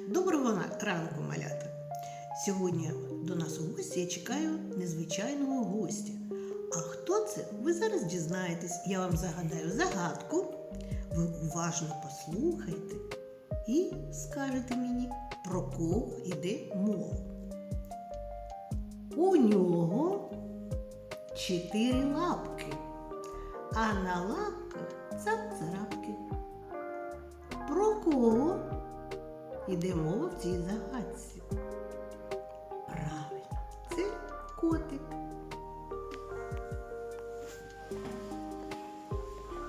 Доброго ранку, малята! Сьогодні до нас у гості я чекаю незвичайного гостя. А хто це? Ви зараз дізнаєтесь. Я вам загадаю загадку. Ви уважно послухайте і скажете мені, про кого йде мова. У нього чотири лапки, а на лапках цап-царапки. Про кого йде мова в цій загадці? Правильно, це котик.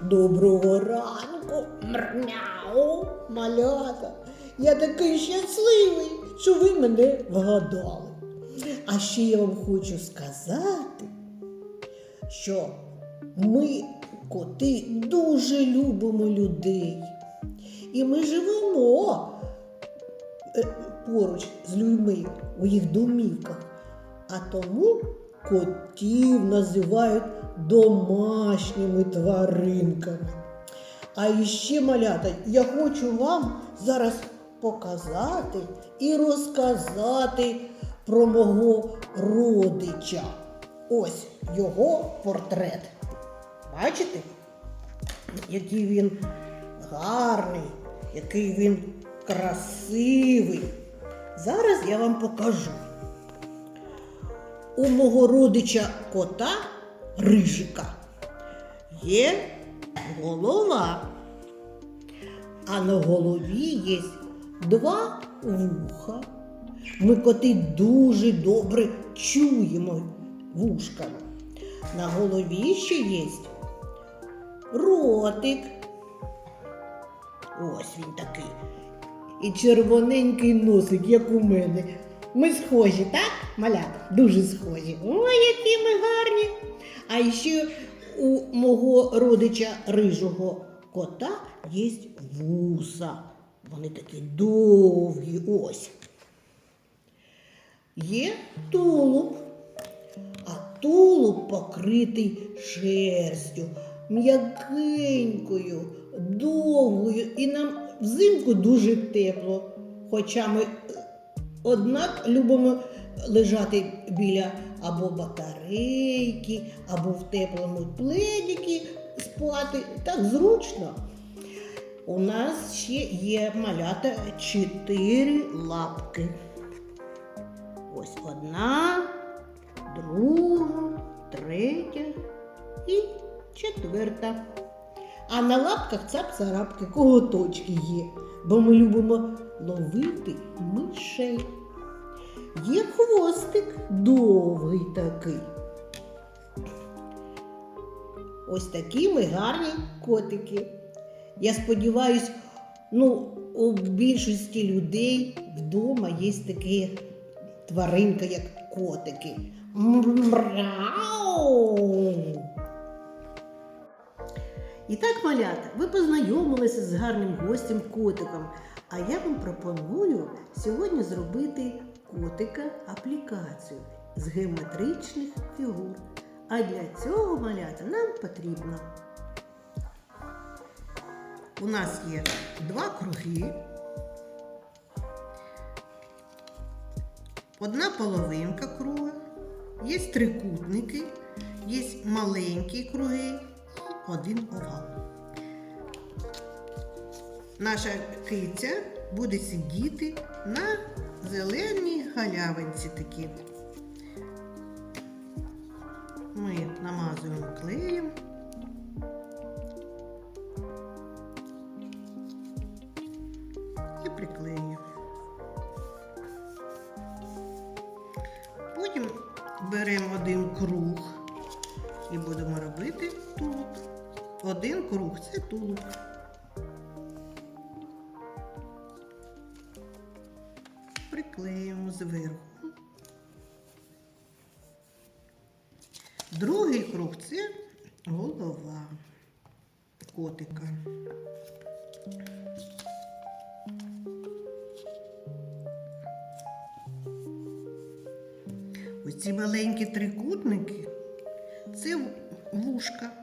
Доброго ранку, мрняу, малята. Я такий щасливий, що ви мене вгадали. А ще я вам хочу сказати, що ми, коти, дуже любимо людей. І ми живемо поруч з людьми у їх домівках. А тому котів називають домашніми тваринками. А іще, малята, я хочу вам зараз показати і розказати про мого родича. Ось його портрет. Бачите, який він гарний, який він красивий. Зараз я вам покажу. У мого родича кота рижика є голова, а на голові є два вуха. Ми коти дуже добре чуємо вушками. На голові ще є ротик. Ось він такий. І червоненький носик, як у мене. Ми схожі, так, малята? Дуже схожі. Ой, які ми гарні. А ще у мого родича рижого кота є вуса. Вони такі довгі. Ось. Є тулуб, а тулуб покритий шерстю, м'якенькою, довгою, і нам взимку дуже тепло. Хоча ми е, однак любимо лежати біля або батарейки, або в теплому пледіки спати. Так зручно. У нас ще є малята чотири лапки. Ось одна, друга, третя і четверта. А на лапках цап-царапки, коготочки є, бо ми любимо ловити мишей. Є хвостик довгий такий. Ось такі ми гарні котики. Я сподіваюсь, ну, у більшості людей вдома є такі тваринка, як котики. Мрау! І так, малята, ви познайомилися з гарним гостем котиком. А я вам пропоную сьогодні зробити котика аплікацію з геометричних фігур. А для цього малята нам потрібно. У нас є два круги, одна половинка круга, є трикутники, є маленькі круги один овал. Наша киця буде сидіти на зеленій галявинці такі. Ми намазуємо клеєм. І приклеюємо. Потім беремо один круг і будемо робити тулуб. Один круг це тулуб. Приклеїмо зверху. Другий круг це голова котика. Ось ці маленькі трикутники це вушка.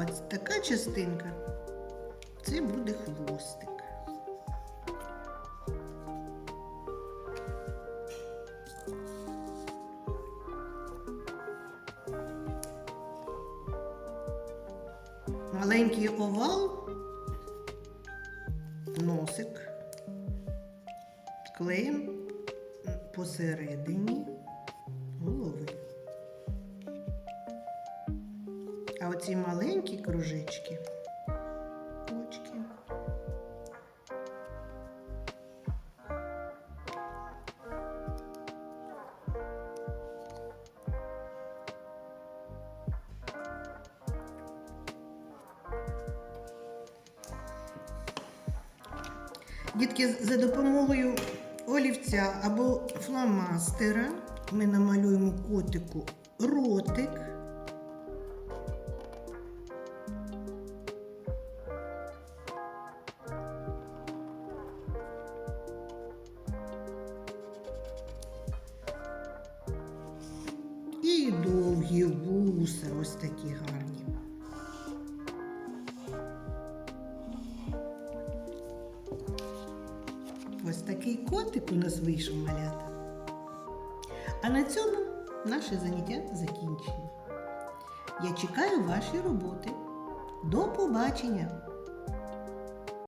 От така частинка це буде хвостик. Маленький овал, носик, клеїм посередині А оці маленькі кружечки, очки. Дітки, за допомогою олівця або фломастера ми намалюємо котику ротик. Довгі вуса, ось такі гарні. Ось такий котик у нас вийшов малята. А на цьому наше заняття закінчено. Я чекаю ваші роботи. До побачення!